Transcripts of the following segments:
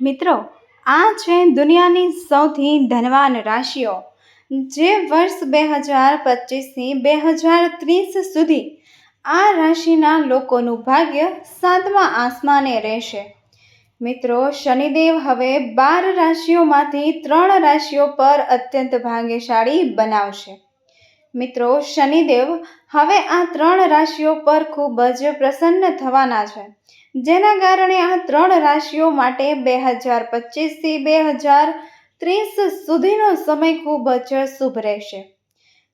મિત્રો, આ છે દુનિયાની સૌથી ધનવાન રાશિઓ. જે વર્ષ બે હજાર પચીસથી બે હજાર ત્રીસ સુધી આ રાશિના લોકોનું ભાગ્ય સાતમા આસમાને રહેશે. મિત્રો, શનિદેવ હવે બાર રાશિઓમાંથી ત્રણ રાશિઓ પર અત્યંત ભાગ્યશાળી બનાવશે. મિત્રો, શનિદેવ હવે આ ત્રણ રાશિઓ પર ખૂબ જ પ્રસન્ન થવાના છે. જેના કારણે આ ત્રણ રાશિઓ માટે બે હજાર પચીસથી બે હજાર ત્રીસ સુધીનો સમય ખૂબ જ શુભ રહેશે.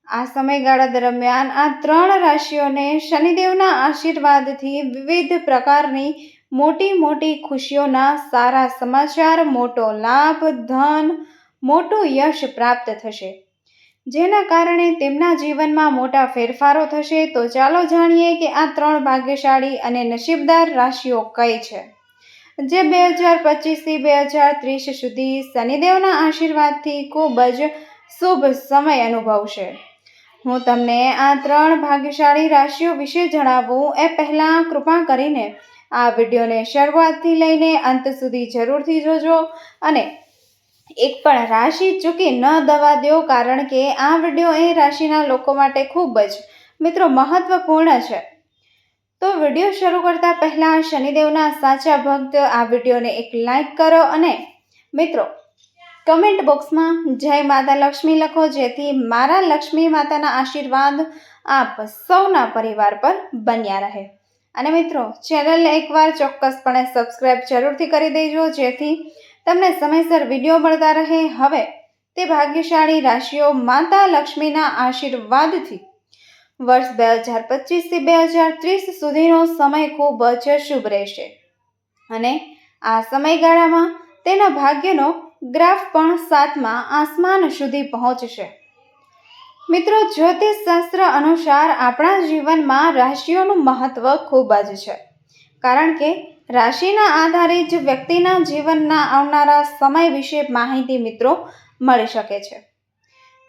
આ સમયગાળા દરમિયાન આ ત્રણ રાશિઓને શનિદેવના આશીર્વાદથી વિવિધ પ્રકારની મોટી મોટી ખુશીઓના સારા સમાચાર, મોટો લાભ, ધન, મોટું યશ પ્રાપ્ત થશે. જેના કારણે તેમના જીવનમાં મોટા ફેરફારો થશે, તો ચાલો જાણીએ કે આ ત્રણ ભાગ્યશાળી અને નસીબદાર રાશિઓ કઈ છે. જે બે હજાર પચીસથી બે હજાર ત્રીસ સુધી શનિદેવના આશીર્વાદથી ખૂબ જ શુભ સમય અનુભવશે. હું તમને આ ત્રણ ભાગ્યશાળી રાશિઓ વિશે જણાવું, એ પહેલાં કૃપા કરીને આ વિડીયોને શરૂઆતથી લઈને અંત સુધી જરૂરથી જોજો અને એક પણ રાશિ ચૂકી ન દવા દો કારણ કે આ વીડિયો એ રાશિના લોકો માટે ખૂબ જ, મિત્રો, મહત્વપૂર્ણ છે. તો વીડિયો શરૂ કરતા પહેલાં શનિદેવના સાચા ભક્ત આ વિડીયોને એક લાઈક કરો અને, મિત્રો, કમેન્ટ બોક્સમાં જય માતા લક્ષ્મી લખો, જેથી મારા લક્ષ્મી માતાના આશીર્વાદ આપ સૌના પરિવાર પર બન્યા રહે. અને મિત્રો, ચેનલને એકવાર ચોક્કસપણે સબસ્ક્રાઈબ જરૂરથી કરી દેજો, જેથી તમને સમયસર વીડિયો મળતા રહે. હવે તે ભાગ્યશાળી રાશિઓ માતા લક્ષ્મીના આશીર્વાદથી. વર્ષ બે હજાર પચીસથી બે હજાર ત્રીસ સુધીનો સમય ખૂબ જ શુભ રહેશે. અને આ સમયગાળામાં તેના ભાગ્યનો ગ્રાફ પણ સાતમાં આસમાન સુધી પહોંચશે. મિત્રો જ્યોતિષ શાસ્ત્ર અનુસાર આપણા જીવનમાં રાશિઓનું મહત્વ ખૂબ જ છે. કારણ કે રાશિના આધારે જ વ્યક્તિના જીવનના આવનારા સમય વિશે માહિતી મિત્રો મળી શકે છે.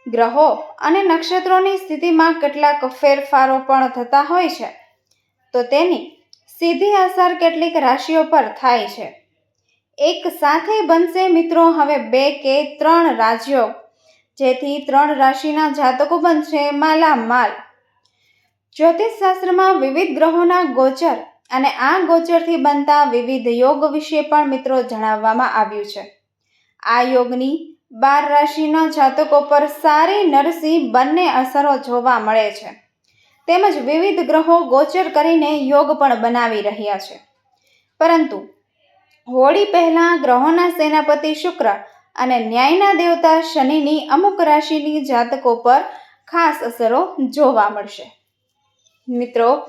ગ્રહો અને નક્ષત્રોની સ્થિતિમાં કેટલાક ફેરફારો પણ થતા હોય છે. તો તેની સીધી અસર કેટલીક રાશિઓ પર થાય છે. એક સાથે બનશે મિત્રો હવે બે કે ત્રણ રાજ્યો, જેથી ત્રણ રાશિના જાતકો બનશે માલામાલ. જ્યોતિષશાસ્ત્રમાં વિવિધ ગ્રહોના ગોચર અને આ ગોચરથી બનતા વિવિધ યોગ વિશે પણ મિત્રો જણાવવામાં આવ્યું છે. આ યોગની બાર રાશિના જાતકો પર સારી નરસી બંને અસરો જોવા મળે છે. તેમજ વિવિધ ગ્રહો ગોચર કરીને યોગ પણ બનાવી રહ્યા છે. પરંતુ હોળી પહેલાં ગ્રહોના સેનાપતિ શુક્ર અને ન્યાયના દેવતા શનિની અમુક રાશિની જાતકો પર ખાસ અસરો જોવા મળશે. મિત્રો,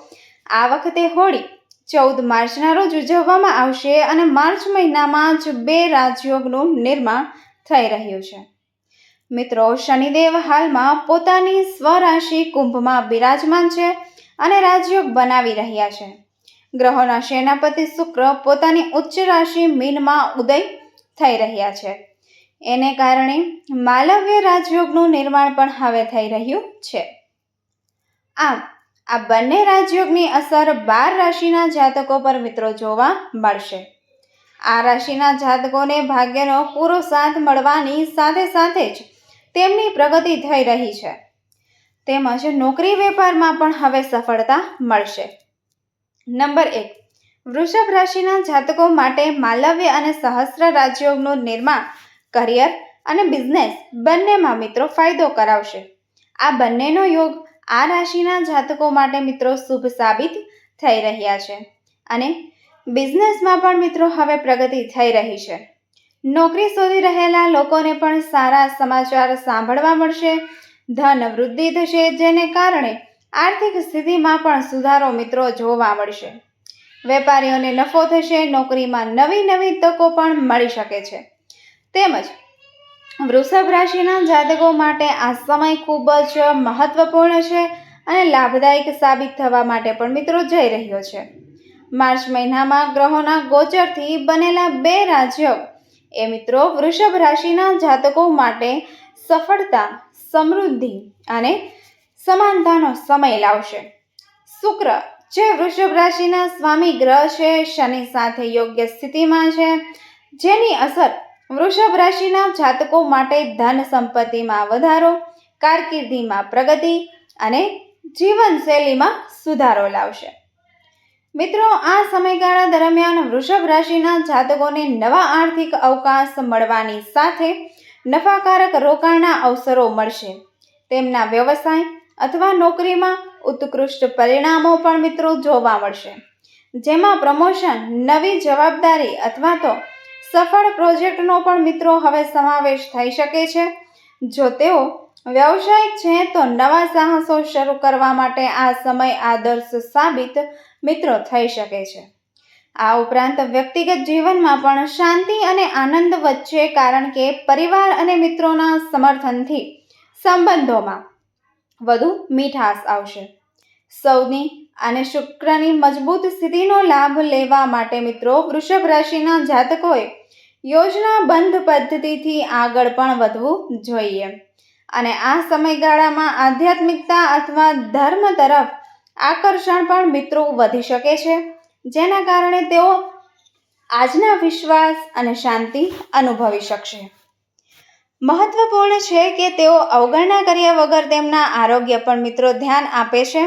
આ વખતે હોળી ચૌદ માર્ચના રોજ ઉજવવામાં આવશે અને માર્ચ મહિનામાં જ બે રાજયોગનું નિર્માણ થઈ રહ્યું છે. મિત્રો, શનિદેવ હાલમાં પોતાની સ્વરાશિ કુંભમાં બિરાજમાન છે અને રાજયોગ બનાવી રહ્યા છે. ગ્રહોના સેનાપતિ શુક્ર પોતાની ઉચ્ચ રાશિ મીનમાં ઉદય થઈ રહ્યા છે. એને કારણે માલવ્ય રાજયોગનું નિર્માણ પણ હવે થઈ રહ્યું છે. આમ આ બંને રાજયોગની અસર બાર રાશિના જાતકો પર મિત્રો જોવા મળશે. આ રાશિના જાતકોને ભાગ્યનો પૂરો સાથ મળવાની સાથે સાથે જ તેમની પ્રગતિ થઈ રહી છે. તેમજ નોકરી વેપારમાં પણ હવે સફળતા મળશે. નંબર એક, વૃષભ રાશિના જાતકો માટે માલવ્ય અને સહસ્ત્ર રાજયોગનું નિર્માણ, કરિયર અને બિઝનેસ બંનેમાં મિત્રો ફાયદો કરાવશે. આ બંનેનો યોગ આ રાશિના જાતકો માટે મિત્રો શુભ સાબિત થઈ રહ્યા છે. અને બિઝનેસમાં પણ મિત્રો હવે પ્રગતિ થઈ રહી છે. નોકરી શોધી રહેલા લોકોને પણ સારા સમાચાર સાંભળવા મળશે. ધન વૃદ્ધિ થશે, જેને કારણે આર્થિક સ્થિતિમાં પણ સુધારો મિત્રો જોવા મળશે. વેપારીઓને નફો થશે, નોકરીમાં નવી નવી તકો પણ મળી શકે છે. તેમજ વૃષભ રાશિના જાતકો માટે આ સમય ખૂબ જ મહત્વપૂર્ણ છે અને લાભદાયક સાબિત થવા માટે પણ મિત્રો જઈ રહ્યો છે. માર્ચ મહિનામાં ગ્રહોના ગોચરથી બનેલા બે રાજ્યો, એ મિત્રો વૃષભ રાશિના જાતકો માટે સફળતા, સમૃદ્ધિ અને સમાનતાનો સમય લાવશે. શુક્ર, જે વૃષભ રાશિના સ્વામી ગ્રહ છે, શનિ સાથે યોગ્ય સ્થિતિમાં છે, જેની અસર વૃષભ રાશિના જાતકો માટે ધન સંપત્તિમાં વધારો, કારકિર્દીમાં પ્રગતિ અને જીવનશૈલીમાં સુધારો લાવશે. મિત્રો, આ સમયગાળા દરમિયાન વૃષભ રાશિના જાતકોને નવા આર્થિક અવકાશ મળવાની સાથે નફાકારક રોકાણના અવસરો મળશે. તેમના વ્યવસાય અથવા નોકરીમાં ઉત્કૃષ્ટ પરિણામો પણ મિત્રો જોવા મળશે. જેમાં પ્રમોશન, નવી જવાબદારી અથવા તો સફળ પ્રોજેક્ટનો પણ મિત્રો હવે સમાવેશ થઈ શકે છે. જો તેઓ વ્યવસાયિક છે, તો નવા સાહસો શરૂ કરવા માટે આ સમય આદર્શ સાબિત મિત્રો થઈ શકે છે. આ ઉપરાંત વ્યક્તિગત જીવનમાં પણ શાંતિ અને આનંદ વચ્ચે, કારણ કે પરિવાર અને મિત્રોના સમર્થનથી સંબંધોમાં વધુ મીઠાશ આવશે. સૌની અને શુક્રની મજબૂત સ્થિતિનો લાભ લેવા માટે મિત્રો વૃષભ રાશિના જાતકોએ યોજનાબંધ પદ્ધતિથી આગળ પણ વધવું જોઈએ. અને આ સમયગાળામાં આધ્યાત્મિકતા અથવા ધર્મ તરફ આકર્ષણ પણ મિત્રો વધી શકે છે, જેના કારણે તેઓ આજના વિશ્વાસ અને શાંતિ અનુભવી શકશે. મહત્વપૂર્ણ છે કે તેઓ અવગણના કર્યા વગર તેમના આરોગ્ય પર મિત્રો ધ્યાન આપે છે,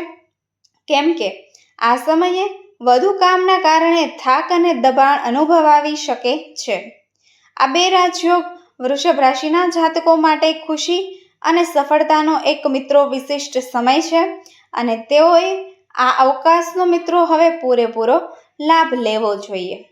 કેમ કે આ સમયે વધુ કામના કારણે થાક અને દબાણ અનુભવાવી શકે છે. આ બે રાજયોગ વૃષભ રાશિના જાતકો માટે ખુશી અને સફળતાનો એક મિત્રો વિશિષ્ટ સમય છે અને તેઓએ આ અવકાશનો મિત્રો હવે પૂરેપૂરો લાભ લેવો જોઈએ.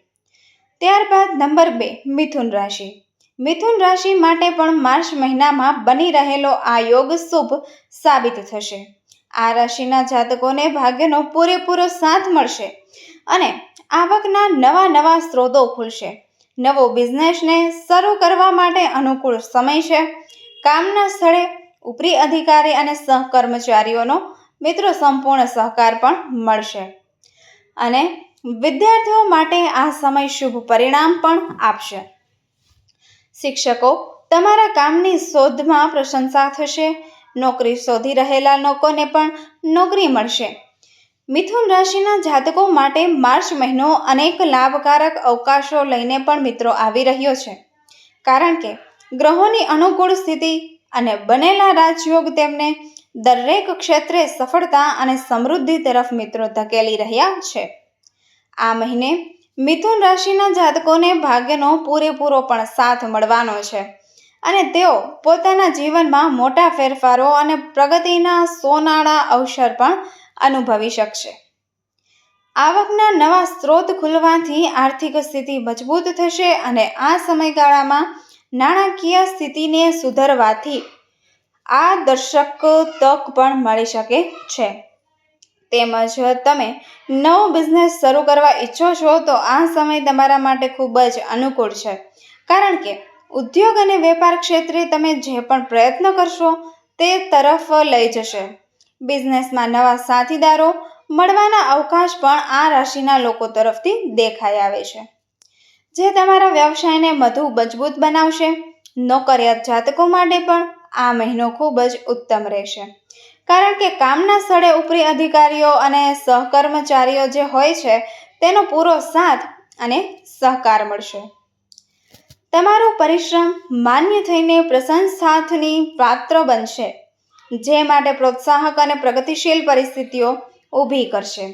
ત્યારબાદ નંબર બે, મિથુન રાશિ. મિથુન રાશિ માટે પણ માર્ચ મહિનામાં બની રહેલો આ યોગ શુભ સાબિત થશે. આ રાશિના જાતકોને ભાગ્યનો પૂરેપૂરો સાથ મળશે અને આવકના નવા નવા સ્ત્રોતો ખુલશે. નવો બિઝનેસને શરૂ કરવા માટે અનુકૂળ સમય છે. કામના સ્થળે ઉપરી અધિકારી અને સહકર્મચારીઓનો મિત્રો સંપૂર્ણ સહકાર પણ મળશે. અને વિદ્યાર્થીઓ માટે આ સમય શુભ પરિણામ પણ આપશે. શિક્ષકો, તમારા કામની શોધમાં પ્રશંસા થશે, નોકરી શોધી રહેલા લોકોને પણ નોકરી મળશે. મિથુન રાશિના જાતકો માટે માર્ચ મહિનો અનેક લાભકારક અવકાશો લઈને પણ મિત્રો આવી રહ્યો છે. કારણ કે ગ્રહોની અનુકૂળ સ્થિતિ અને બનેલા રાજયોગ તેમને દરેક ક્ષેત્રે સફળતા અને સમૃદ્ધિ તરફ મિત્રો ધકેલી રહ્યા છે. આ મહિને મિથુન રાશિના જાતકોને ભાગ્યનો પૂરેપૂરો પણ સાથ મળવાનો છે અને તેઓ પોતાના જીવનમાં મોટા ફેરફારો અને પ્રગતિના સોનાળા અવસર પણ અનુભવી શકશે. આવકના નવા સ્ત્રોત ખુલવાથી આર્થિક સ્થિતિ મજબૂત થશે અને આ સમયગાળામાં નાણાકીય સ્થિતિને સુધરવાથી આ દર્શક તક પણ મળી શકે છે. તેમજ તમે નવો બિઝનેસ શરૂ કરવા ઈચ્છો છો તો આ સમય તમારા માટે ખૂબ જ અનુકૂળ છે. કારણ કે ઉદ્યોગ અને વેપાર ક્ષેત્રે તમે જે પણ પ્રયત્ન કરશો તે તરફ લઈ જશે. બિઝનેસમાં નવા સાથીદારો મળવાના અવકાશ પણ આ રાશિના લોકો તરફથી દેખાઈ આવે છે. જે તમારા વ્યવસાયને વધુ મજબૂત બનાવશે. નોકરિયાત જાતકો માટે પણ આ મહિનો ખૂબ જ ઉત્તમ રહેશે. કારણ કે કામના સ્થળે ઉપરી અધિકારીઓ અને સહકર્મચારીઓ જે હોય છે, તેનો પૂરો સાથ અને સહકાર મળશે. તમારો પરિશ્રમ માન્ય થઈને પ્રશંસાથની પાત્ર બનશે. જે માટે પ્રોત્સાહક અને પ્રગતિશીલ પરિસ્થિતિઓ ઊભી કરશે.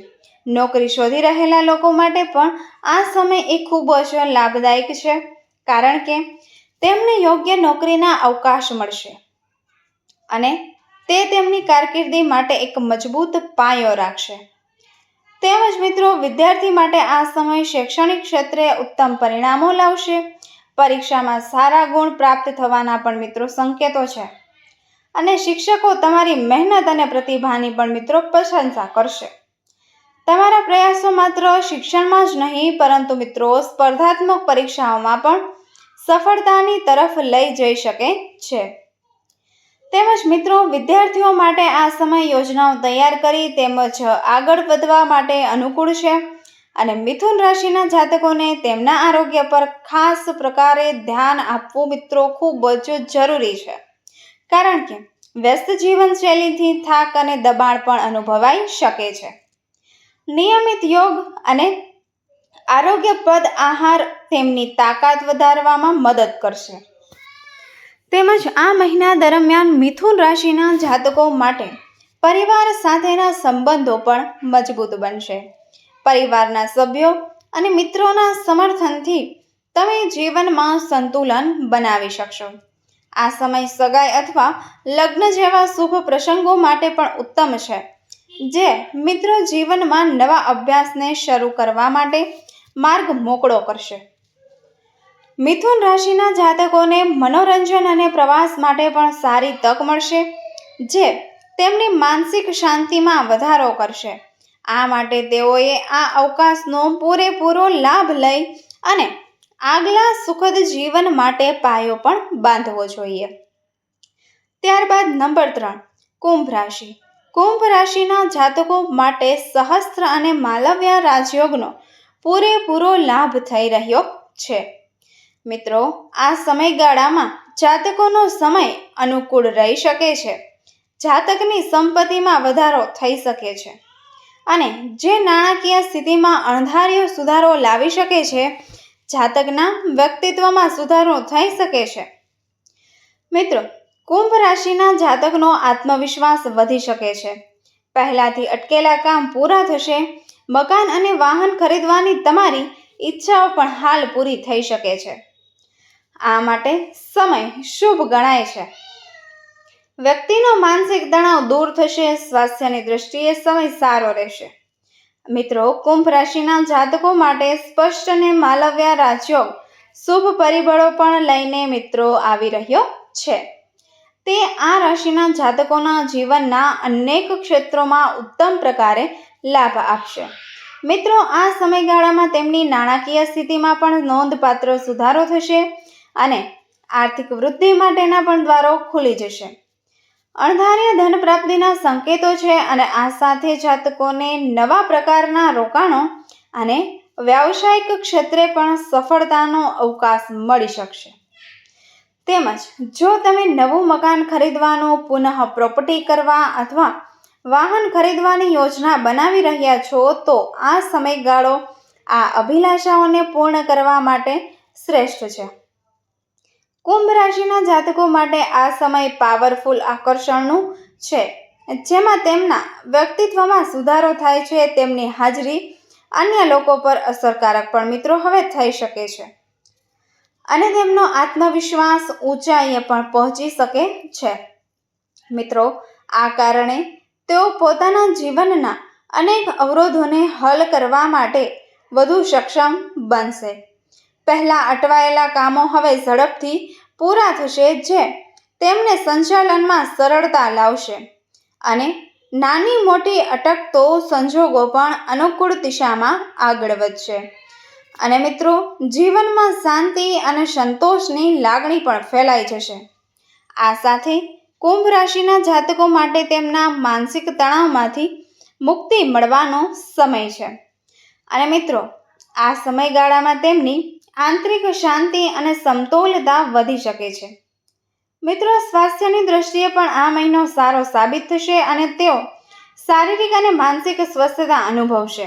નોકરી શોધી રહેલા લોકો માટે પણ આ સમય એ ખૂબ જ લાભદાયક છે, કારણ કે તેમને યોગ્ય નોકરીના અવકાશ મળશે અને તે તેમની કારકિર્દી માટે એક મજબૂત પાયો રાખશે. તેમજ મિત્રો, વિદ્યાર્થી માટે આ સમય શૈક્ષણિક ક્ષેત્રે ઉત્તમ પરિણામો લાવશે. પરીક્ષામાં સારા ગુણ પ્રાપ્ત થવાના પણ મિત્રો સંકેતો છે. અને શિક્ષકો તમારી મહેનત અને પ્રતિભાની પણ મિત્રો પ્રશંસા કરશે. તમારા પ્રયાસો માત્ર શિક્ષણમાં જ નહીં, પરંતુ મિત્રો સ્પર્ધાત્મક પરીક્ષાઓમાં પણ સફળતાની તરફ લઈ જઈ શકે છે. તેમજ મિત્રો, વિદ્યાર્થીઓ માટે આ સમય યોજનાઓ તૈયાર કરી તેમજ આગળ વધવા માટે અનુકૂળ છે અને મિથુન રાશિના જાતકોને તેમના આરોગ્ય પર ખાસ પ્રકારે ધ્યાન આપવું મિત્રો ખૂબ જ જરૂરી છે. કારણ કે વ્યસ્ત જીવનશૈલીથી થાક અને દબાણ પણ અનુભવાઈ શકે છે. નિયમિત યોગ અને આરોગ્યપ્રદ આહાર તેમની તાકાત વધારવામાં મદદ કરશે. તેમજ આ મહિના દરમિયાન મિથુન રાશિના જાતકો માટે પરિવાર સાથેના સંબંધો પણ મજબૂત બનશે. પરિવારના સભ્યો અને મિત્રોના સમર્થનથી તમે જીવનમાં સંતુલન બનાવી શકશો. આ સમય સગાઈ અથવા લગ્ન જેવા શુભ પ્રસંગો માટે પણ ઉત્તમ છે. જે મિત્રો જીવનમાં નવા અભ્યાસને શરૂ કરવા માટે માર્ગ મોકળો કરશે. મિથુન રાશિના જાતકોને મનોરંજન અને પ્રવાસ માટે પણ સારી તક મળશે, જે તેમની માનસિક શાંતિમાં વધારો કરશે. આ માટે તેઓએ આ અવકાશનો પૂરેપૂરો લાભ લઈ અને આગલા સુખદ જીવન માટે પાયો પણ બાંધવો જોઈએ. ત્યારબાદ નંબર ત્રણ, કુંભ રાશિ. કુંભ રાશિના જાતકો માટે સહસ્ત્ર અને માલવ્ય રાજયોગનો પૂરેપૂરો લાભ થઈ રહ્યો છે. મિત્રો, આ સમયગાળામાં જાતકોનો સમય અનુકૂળ રહી શકે છે. જાતકની સંપત્તિમાં વધારો થઈ શકે છે. અને જે નાણાકીય સ્થિતિમાં અણધાર્યો સુધારો લાવી શકે છે જાતકના વ્યક્તિત્વમાં સુધારો થઈ શકે છે. મિત્રો, કુંભ રાશિના જાતકનો આત્મવિશ્વાસ વધી શકે છે. પહેલાથી અટકેલા કામ પૂરા થશે, મકાન અને વાહન ખરીદવાની તમારી ઈચ્છાઓ પણ હાલ પૂરી થઈ શકે છે. આ માટે સમય શુભ ગણાય છે. વ્યક્તિનો માનસિક તણાવ દૂર થશે, સ્વાસ્થ્યની દૃષ્ટિએ સમય સારો રહેશે. મિત્રો, કુંભ રાશિના જાતકો માટે સ્પષ્ટ અને માલવ્ય રાજયોગ શુભ પરિબળો પણ લઈને મિત્રો આવી રહ્યો છે. તે આ રાશિના જાતકોના જીવનના અનેક ક્ષેત્રોમાં ઉત્તમ પ્રકારે લાભ આપશે. મિત્રો, આ સમયગાળામાં તેમની નાણાકીય સ્થિતિમાં પણ નોંધપાત્ર સુધારો થશે અને આર્થિક વૃદ્ધિ માટેના પણ દ્વારો ખુલી જશે. અણધાર્ય ધન પ્રાપ્તિના સંકેતો છે અને આ સાથે જાતકોને નવા પ્રકારના રોકાણો અને વ્યાવસાયિક ક્ષેત્રે પણ સફળતાનો અવકાશ મળી શકશે. તેમજ, જો તમે નવું મકાન ખરીદવાનું પુનઃ પ્રોપર્ટી કરવા અથવા વાહન ખરીદવાની યોજના બનાવી રહ્યા છો, તો આ સમયગાળો આ અભિલાષાઓને પૂર્ણ કરવા માટે શ્રેષ્ઠ છે. કુંભ રાશિના જાતકો માટે આ સમય પાવરફુલ આકર્ષણનું છે. જેમાં તેમના વ્યક્તિત્વમાં સુધારો થાય છે, તેમની હાજરી અન્ય લોકો પર અસરકારક પણ મિત્રો હવે થઈ શકે છે. અને તેમનો આત્મવિશ્વાસ ઊંચાઈએ પણ પહોંચી શકે છે. મિત્રો, આ કારણે તેઓ પોતાના જીવનના અનેક અવરોધોને હલ કરવા માટે વધુ સક્ષમ બનશે. પહેલાં અટવાયેલા કામો હવે ઝડપથી પૂરા થશે જે તેમને સંચાલનમાં સરળતા લાવશે. અને નાની મોટી અટકતો સંજોગો પણ અનુકૂળ દિશામાં આગળ વધશે. અને મિત્રો, જીવનમાં શાંતિ અને સંતોષની લાગણી પણ ફેલાઈ જશે. આ સાથે કુંભ રાશિના જાતકો માટે તેમના માનસિક તણાવમાંથી મુક્તિ મળવાનો સમય છે. અને મિત્રો, આ સમયગાળામાં તેમની આંતરિક શાંતિ અને સમતોલતા વધી શકે છે. મિત્રો, સ્વાસ્થ્યની દ્રષ્ટિએ પણ આ મહિનો સારો સાબિત થશે અને તેઓ શારીરિક અને માનસિક સ્વસ્થતા અનુભવશે.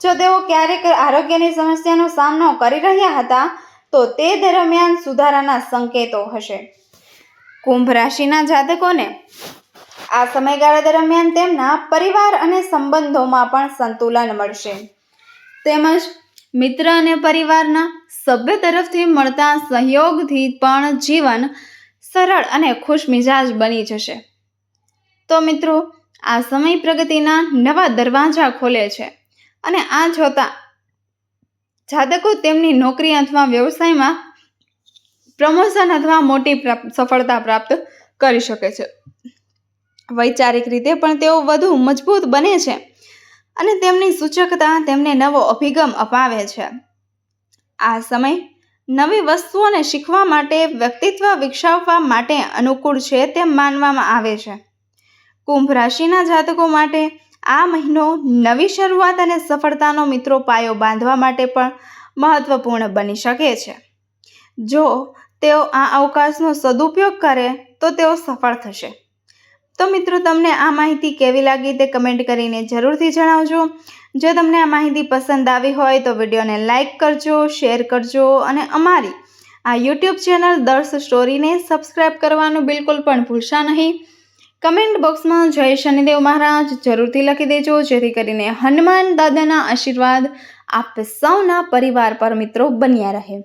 જો તેઓ ક્યારેક આરોગ્યની સમસ્યાનો સામનો કરી રહ્યા હતા, તો તે દરમિયાન સુધારાના સંકેતો હશે. કુંભ રાશિના જાતકોને આ સમયગાળા દરમિયાન તેમના પરિવાર અને સંબંધોમાં પણ સંતુલન મળશે. તેમજ મિત્ર અને પરિવારના સભ્ય તરફથી મળતા સહયોગથી પણ જીવન સરળ અને ખુશમિજાજ બની જશે. તો મિત્રો, આ સમય પ્રગતિના નવા દરવાજા ખોલે છે અને આ જોતા જાતકો તેમની નોકરી અથવા વ્યવસાયમાં પ્રમોશન અથવા મોટી સફળતા પ્રાપ્ત કરી શકે છે. વૈચારિક રીતે પણ તેઓ વધુ મજબૂત બને છે. અને તેમની સૂચકતા તેમને નવો અભિગમ અપાવે છે. આ સમય નવી વસ્તુઓને શીખવા માટે વ્યક્તિત્વ વિકસાવવા માટે અનુકૂળ છે તેમ માનવામાં આવે છે. કુંભ રાશિના જાતકો માટે આ મહિનો નવી શરૂઆત અને સફળતાનો મિત્રો પાયો બાંધવા માટે પણ મહત્વપૂર્ણ બની શકે છે. જો તેઓ આ અવકાશનો સદુપયોગ કરે તો તેઓ સફળ થશે. તો મિત્રો, તમને આ માહિતી કેવી લાગી તે કમેન્ટ કરીને જરૂરથી જણાવજો. જો તમને આ માહિતી પસંદ આવી હોય તો વિડીયોને લાઇક કરજો શેર કરજો અને અમારી આ યુટ્યુબ ચેનલ દર્શ સ્ટોરીને સબસ્ક્રાઇબ કરવાનું બિલકુલ પણ ભૂલશા નહીં. કમેન્ટ બોક્સમાં જય શનિદેવ મહારાજ જરૂરથી લખી દેજો, જેથી કરીને હનુમાન દાદાના આશીર્વાદ આપ સૌના પરિવાર પર મિત્રો બન્યા રહે.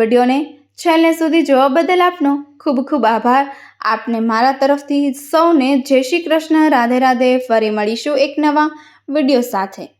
વિડીયોને છેલ્લે સુધી જોવા બદલ આપનો ખૂબ ખૂબ આભાર. આપને મારા તરફથી સૌને જય શ્રી કૃષ્ણ, રાધે રાધે, ફરી મળીશું એક નવા વીડિયો સાથે.